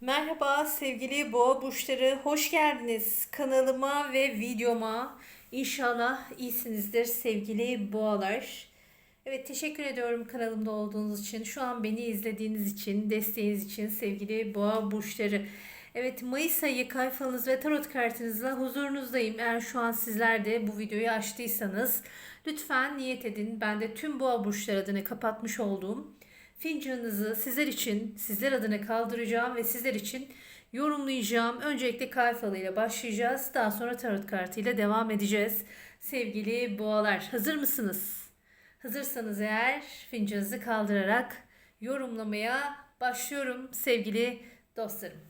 Merhaba sevgili boğa burçları, hoş geldiniz kanalıma ve videoma. İnşallah iyisinizdir sevgili boğalar. Evet teşekkür ediyorum kanalımda olduğunuz için, şu an beni izlediğiniz için, desteğiniz için sevgili boğa burçları. Evet Mayıs ayı kayfanız ve tarot kartınızla huzurunuzdayım. Eğer şu an sizler de bu videoyu açtıysanız lütfen niyet edin. Ben de tüm boğa burçları adına kapatmış olduğum fincanınızı sizler için, sizler adına kaldıracağım ve sizler için yorumlayacağım. Öncelikle kalp falıyla başlayacağız. Daha sonra tarot kartıyla devam edeceğiz. Sevgili boğalar hazır mısınız? Hazırsanız eğer fincanınızı kaldırarak yorumlamaya başlıyorum sevgili dostlarım.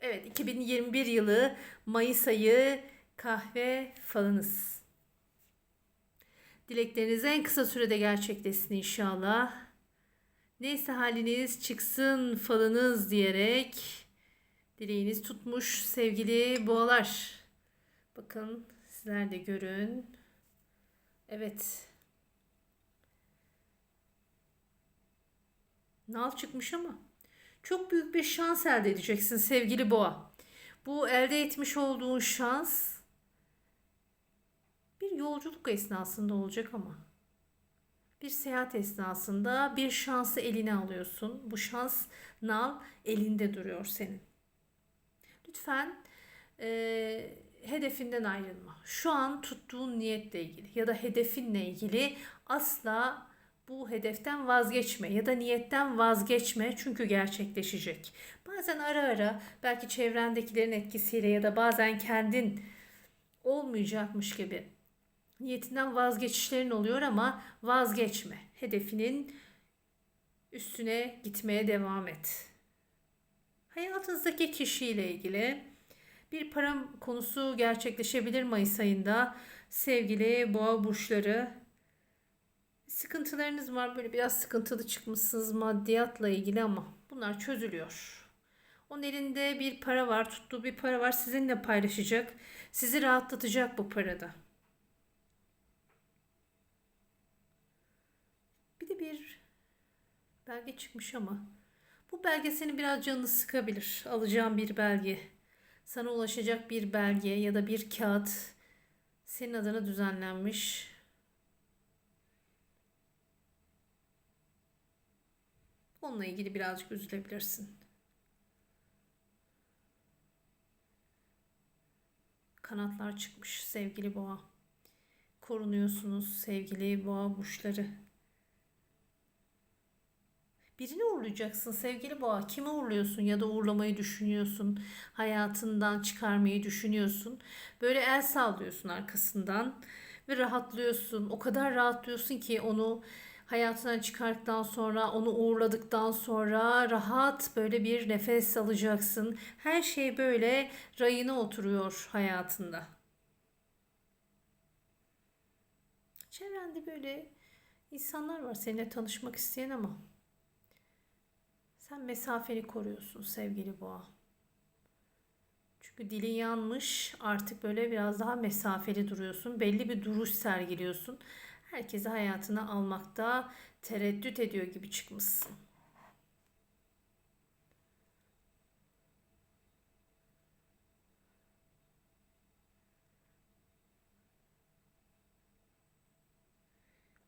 Evet 2021 yılı Mayıs ayı kahve falınız. Dilekleriniz en kısa sürede gerçekleşsin inşallah. Neyse haliniz çıksın falınız diyerek dileğiniz tutmuş sevgili boğalar. Bakın sizler de görün. Evet. Nal çıkmış ama çok büyük bir şans elde edeceksin sevgili boğa. Bu elde etmiş olduğun şans bir yolculuk esnasında olacak ama bir seyahat esnasında bir şansı eline alıyorsun. Bu şans nal elinde duruyor senin. Lütfen e, hedefinden ayrılma. Şu an tuttuğun niyetle ilgili ya da hedefinle ilgili asla bu hedeften vazgeçme ya da niyetten vazgeçme çünkü gerçekleşecek. Bazen ara ara belki çevrendekilerin etkisiyle ya da bazen kendin olmayacakmış gibi niyetinden vazgeçişlerin oluyor ama vazgeçme. Hedefinin üstüne gitmeye devam et. Hayatınızdaki kişiyle ilgili bir para konusu gerçekleşebilir Mayıs ayında. Sevgili boğa burçları sıkıntılarınız var böyle biraz sıkıntılı çıkmışsınız maddiyatla ilgili ama bunlar çözülüyor. Onun elinde bir para var, tuttuğu bir para var sizinle paylaşacak. Sizi rahatlatacak bu parada. Bir de bir belge çıkmış ama bu belge seni biraz canını sıkabilir. Alacağın bir belge, sana ulaşacak bir belge ya da bir kağıt senin adına düzenlenmiş. Onunla ilgili birazcık üzülebilirsin. Kanatlar çıkmış sevgili boğa. Korunuyorsunuz sevgili boğa burçları. Birini uğurlayacaksın sevgili boğa. Kimi uğurluyorsun ya da uğurlamayı düşünüyorsun? Hayatından çıkarmayı düşünüyorsun. Böyle el sallıyorsun arkasından ve rahatlıyorsun. O kadar rahatlıyorsun ki onu hayatından çıkarttıktan sonra, onu uğurladıktan sonra rahat böyle bir nefes alacaksın. Her şey böyle rayına oturuyor hayatında. Çevrende böyle insanlar var seninle tanışmak isteyen ama sen mesafeni koruyorsun sevgili boğa. Çünkü dilin yanmış artık böyle biraz daha mesafeli duruyorsun. Belli bir duruş sergiliyorsun. Herkesi hayatına almakta tereddüt ediyor gibi çıkmışsın.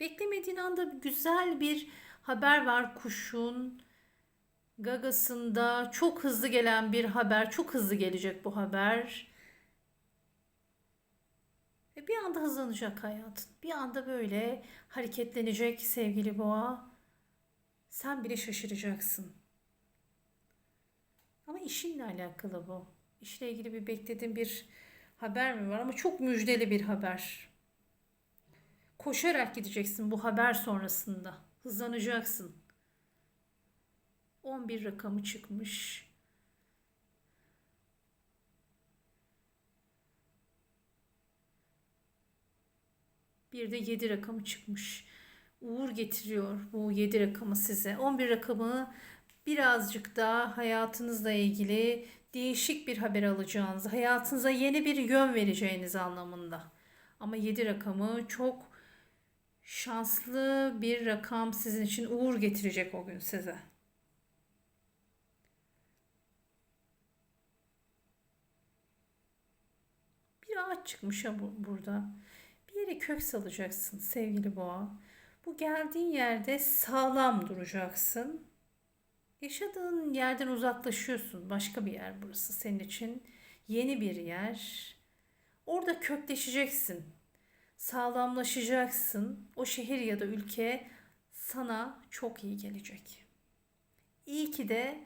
Beklemediğin anda güzel bir haber var kuşun gagasında çok hızlı gelen bir haber. Çok hızlı gelecek bu haber. Ve bir anda hızlanacak hayatın. Bir anda böyle hareketlenecek sevgili boğa. Sen bile şaşıracaksın. Ama işinle alakalı bu. İşle ilgili bir beklediğin bir haber mi var? Ama çok müjdeli bir haber. Koşarak gideceksin bu haber sonrasında. Hızlanacaksın. 11 rakamı çıkmış. Bir de 7 rakamı çıkmış. Uğur getiriyor bu 7 rakamı size. 11 rakamı birazcık da hayatınızla ilgili değişik bir haber alacağınız, hayatınıza yeni bir yön vereceğiniz anlamında. Ama 7 rakamı çok şanslı bir rakam sizin için uğur getirecek o gün size. Çıkmış ha bu, burada. Bir yere kök salacaksın sevgili boğa. Bu geldiğin yerde sağlam duracaksın. Yaşadığın yerden uzaklaşıyorsun. Başka bir yer burası senin için. Yeni bir yer. Orada kökleşeceksin. Sağlamlaşacaksın. O şehir ya da ülke sana çok iyi gelecek. İyi ki de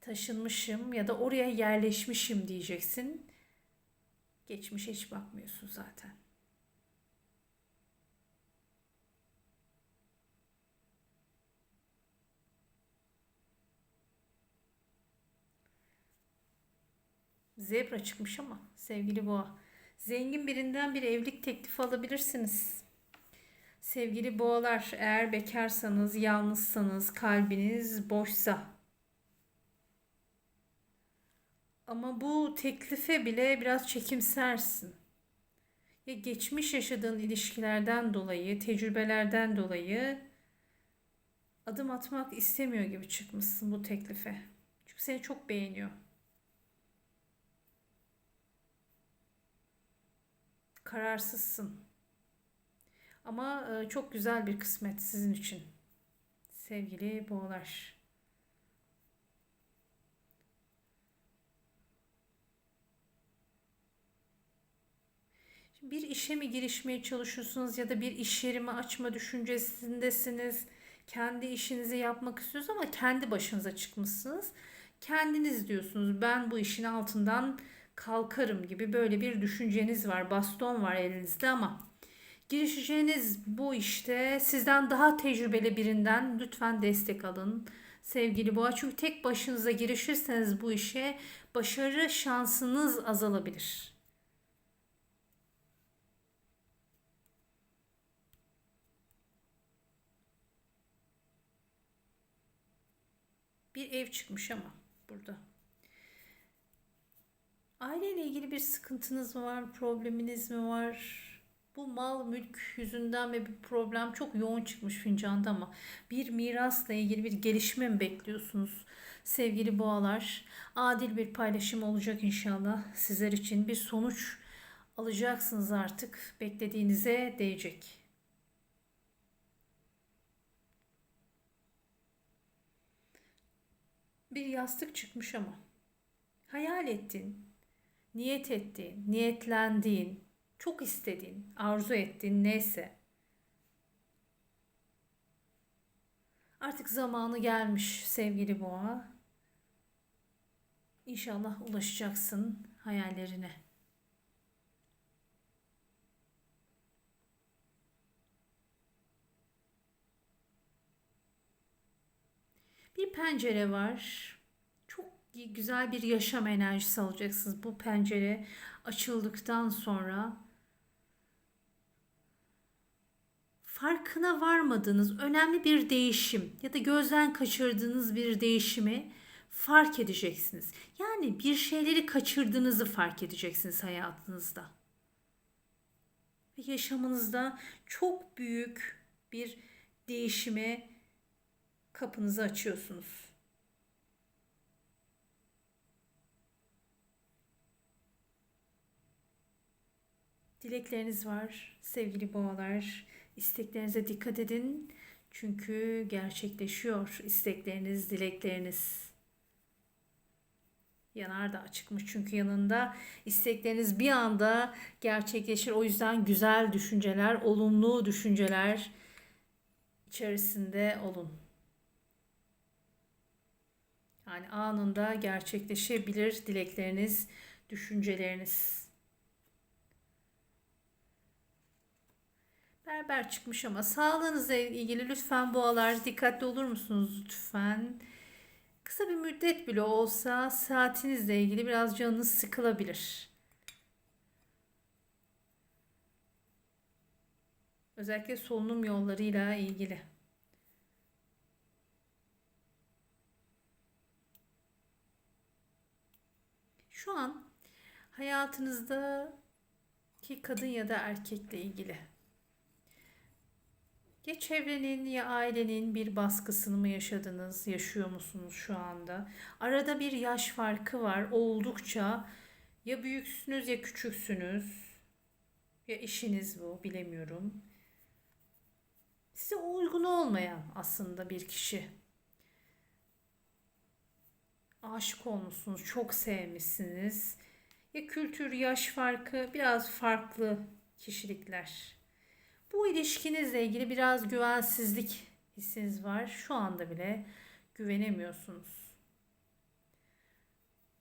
taşınmışım ya da oraya yerleşmişim diyeceksin. Geçmişe hiç bakmıyorsun zaten. Zebra çıkmış ama sevgili boğa. Zengin birinden bir evlilik teklifi alabilirsiniz. Sevgili boğalar, eğer bekarsanız, yalnızsanız, kalbiniz boşsa. Ama bu teklife bile biraz çekimsersin. Ya geçmiş yaşadığın ilişkilerden dolayı, tecrübelerden dolayı adım atmak istemiyor gibi çıkmışsın bu teklife. Çünkü seni çok beğeniyor. Kararsızsın. Ama e, çok güzel bir kısmet sizin için. Sevgili boğalar. Bir işe mi girişmeye çalışıyorsunuz ya da bir iş yerimi açma düşüncesindesiniz. Kendi işinizi yapmak istiyorsunuz ama kendi başınıza çıkmışsınız. Kendiniz diyorsunuz ben bu işin altından kalkarım gibi böyle bir düşünceniz var. Baston var elinizde ama girişeceğiniz bu işte sizden daha tecrübeli birinden lütfen destek alın. Sevgili boğa çünkü tek başınıza girişirseniz bu işe başarı şansınız azalabilir. Bir ev çıkmış ama burada. Aileyle ilgili bir sıkıntınız mı var, probleminiz mi var? Bu mal mülk yüzünden mi bir problem çok yoğun çıkmış fincanda ama bir mirasla ilgili bir gelişme mi bekliyorsunuz? Sevgili boğalar, adil bir paylaşım olacak inşallah. Sizler için bir sonuç alacaksınız artık. Beklediğinize değecek. Bir yastık çıkmış ama. Hayal ettin, niyet ettiğin, niyetlendiğin, çok istediğin, arzu ettiğin neyse artık zamanı gelmiş sevgili boğa. İnşallah ulaşacaksın hayallerine. Bir pencere var güzel bir yaşam enerjisi alacaksınız. Bu pencere açıldıktan sonra farkına varmadığınız önemli bir değişim ya da gözden kaçırdığınız bir değişimi fark edeceksiniz. Yani bir şeyleri kaçırdığınızı fark edeceksiniz hayatınızda. Ve yaşamınızda çok büyük bir değişime kapınızı açıyorsunuz. Dilekleriniz var sevgili boğalar. İsteklerinize dikkat edin. Çünkü gerçekleşiyor istekleriniz, dilekleriniz. Yanar da çıkmış çünkü yanında istekleriniz bir anda gerçekleşir. O yüzden güzel düşünceler, olumlu düşünceler içerisinde olun. Yani anında gerçekleşebilir dilekleriniz, düşünceleriniz. Berber çıkmış ama sağlığınızla ilgili lütfen boğalar dikkatli olur musunuz lütfen? Kısa bir müddet bile olsa saatinizle ilgili biraz canınız sıkılabilir. Özellikle solunum yollarıyla ilgili. Şu an hayatınızdaki kadın ya da erkekle ilgili ya çevrenin ya ailenin bir baskısını mı yaşadınız, yaşıyor musunuz şu anda? Arada bir yaş farkı var oldukça. Ya büyüksünüz ya küçüksünüz. Ya eşiniz bu bilemiyorum. Size uygun olmayan aslında bir kişi. Aşık olmuşsunuz, çok sevmişsiniz. Ya kültür, yaş farkı biraz farklı kişilikler. Bu ilişkinizle ilgili biraz güvensizlik hissiniz var. Şu anda bile güvenemiyorsunuz.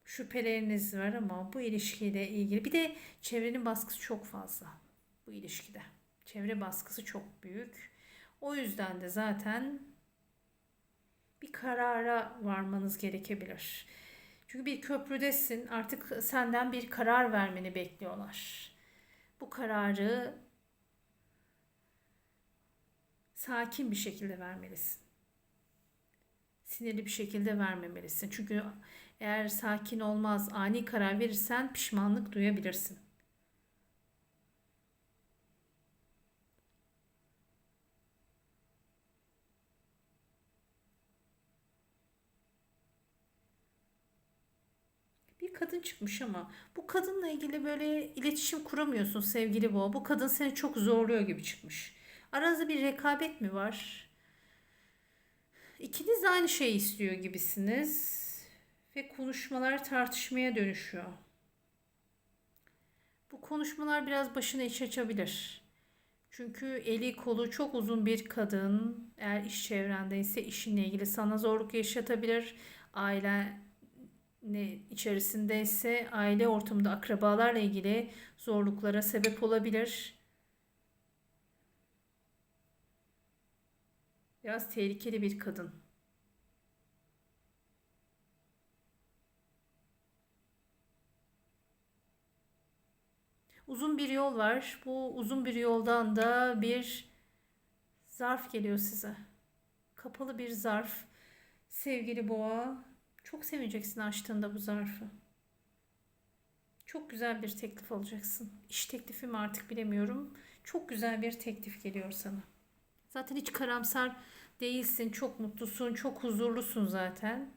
Şüpheleriniz var ama bu ilişkiyle ilgili bir de çevrenin baskısı çok fazla bu ilişkide. Çevre baskısı çok büyük. O yüzden de zaten bir karara varmanız gerekebilir. Çünkü bir köprüdesin. Artık senden bir karar vermeni bekliyorlar. Bu kararı sakin bir şekilde vermelisin. Sinirli bir şekilde vermemelisin. Çünkü eğer sakin olmaz, ani karar verirsen pişmanlık duyabilirsin. Bir kadın çıkmış ama bu kadınla ilgili böyle iletişim kuramıyorsun sevgili boğa. Bu kadın seni çok zorluyor gibi çıkmış. Aranızda bir rekabet mi var? İkiniz de aynı şeyi istiyor gibisiniz. Ve konuşmalar tartışmaya dönüşüyor. Bu konuşmalar biraz başına iç açabilir. Çünkü eli kolu çok uzun bir kadın eğer iş çevrendeyse işinle ilgili sana zorluk yaşatabilir. Aile ne içerisindeyse aile ortamında akrabalarla ilgili zorluklara sebep olabilir. Biraz tehlikeli bir kadın. Uzun bir yol var. Bu uzun bir yoldan da bir zarf geliyor size. Kapalı bir zarf. Sevgili boğa, çok seveceksin açtığında bu zarfı. Çok güzel bir teklif alacaksın. İş teklifi mi artık bilemiyorum. Çok güzel bir teklif geliyor sana. Zaten hiç karamsar değilsin. Çok mutlusun, çok huzurlusun zaten.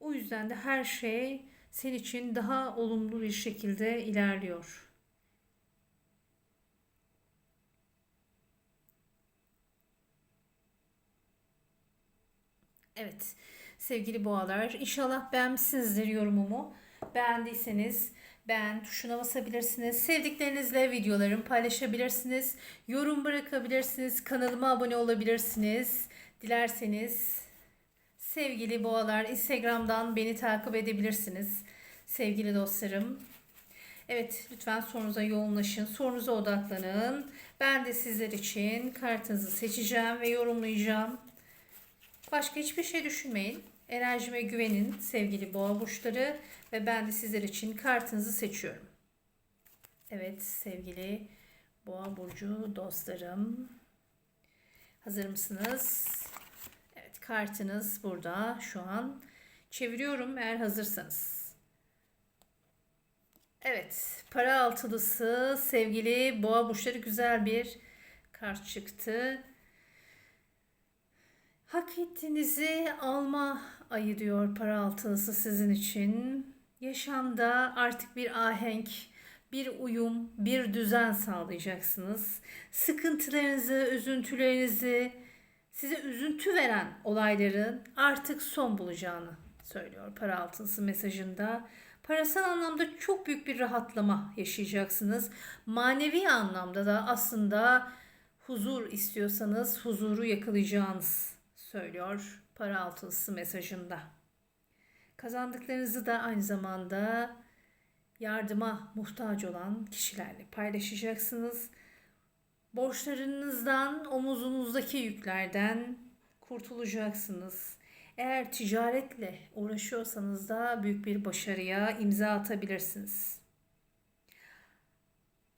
O yüzden de her şey senin için daha olumlu bir şekilde ilerliyor. Evet sevgili boğalar inşallah beğenmişsinizdir yorumumu. Beğendiyseniz beğen tuşuna basabilirsiniz. Sevdiklerinizle videolarımı paylaşabilirsiniz. Yorum bırakabilirsiniz. Kanalıma abone olabilirsiniz. Dilerseniz sevgili boğalar Instagram'dan beni takip edebilirsiniz. Sevgili dostlarım. Evet lütfen sorunuza yoğunlaşın. Sorunuza odaklanın. Ben de sizler için kartınızı seçeceğim ve yorumlayacağım. Başka hiçbir şey düşünmeyin. Enerjime güvenin sevgili boğa burçları ve ben de sizler için kartınızı seçiyorum. Evet sevgili boğa burcu dostlarım. Hazır mısınız? Evet kartınız burada şu an. Çeviriyorum eğer hazırsanız. Evet para altılısı sevgili boğa burçları güzel bir kart çıktı. Hak ettiğinizi alma ayı diyor para altılısı sizin için. Yaşamda artık bir ahenk, bir uyum, bir düzen sağlayacaksınız. Sıkıntılarınızı, üzüntülerinizi, size üzüntü veren olayların artık son bulacağını söylüyor para altılısı mesajında. Parasal anlamda çok büyük bir rahatlama yaşayacaksınız. Manevi anlamda da aslında huzur istiyorsanız huzuru yakalayacağınız söylüyor para altılısı mesajında. Kazandıklarınızı da aynı zamanda yardıma muhtaç olan kişilerle paylaşacaksınız. Borçlarınızdan, omuzunuzdaki yüklerden kurtulacaksınız. Eğer ticaretle uğraşıyorsanız da büyük bir başarıya imza atabilirsiniz.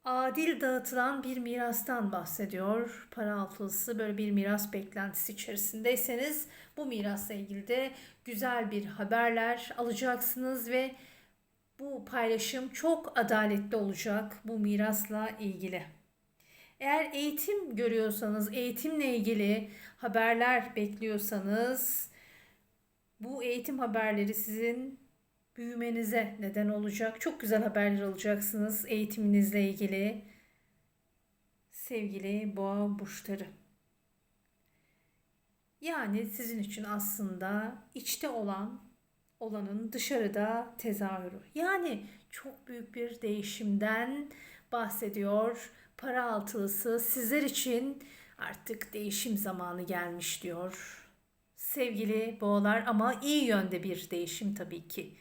Adil dağıtılan bir mirastan bahsediyor. Para altılısı böyle bir miras beklentisi içerisindeyseniz bu mirasla ilgili de güzel bir haberler alacaksınız ve bu paylaşım çok adaletli olacak bu mirasla ilgili. Eğer eğitim görüyorsanız, eğitimle ilgili haberler bekliyorsanız bu eğitim haberleri sizin büyümenize neden olacak. Çok güzel haberler alacaksınız eğitiminizle ilgili. Sevgili boğa burçları. Yani sizin için aslında içte olan olanın dışarıda tezahürü. Yani çok büyük bir değişimden bahsediyor. Para altılısı sizler için artık değişim zamanı gelmiş diyor. Sevgili boğalar ama iyi yönde bir değişim tabii ki.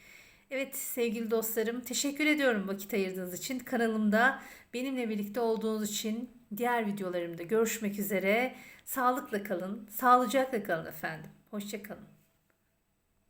Evet sevgili dostlarım teşekkür ediyorum vakit ayırdığınız için. Kanalımda benimle birlikte olduğunuz için diğer videolarımda görüşmek üzere. Sağlıkla kalın, sağlıcakla kalın efendim. Hoşçakalın.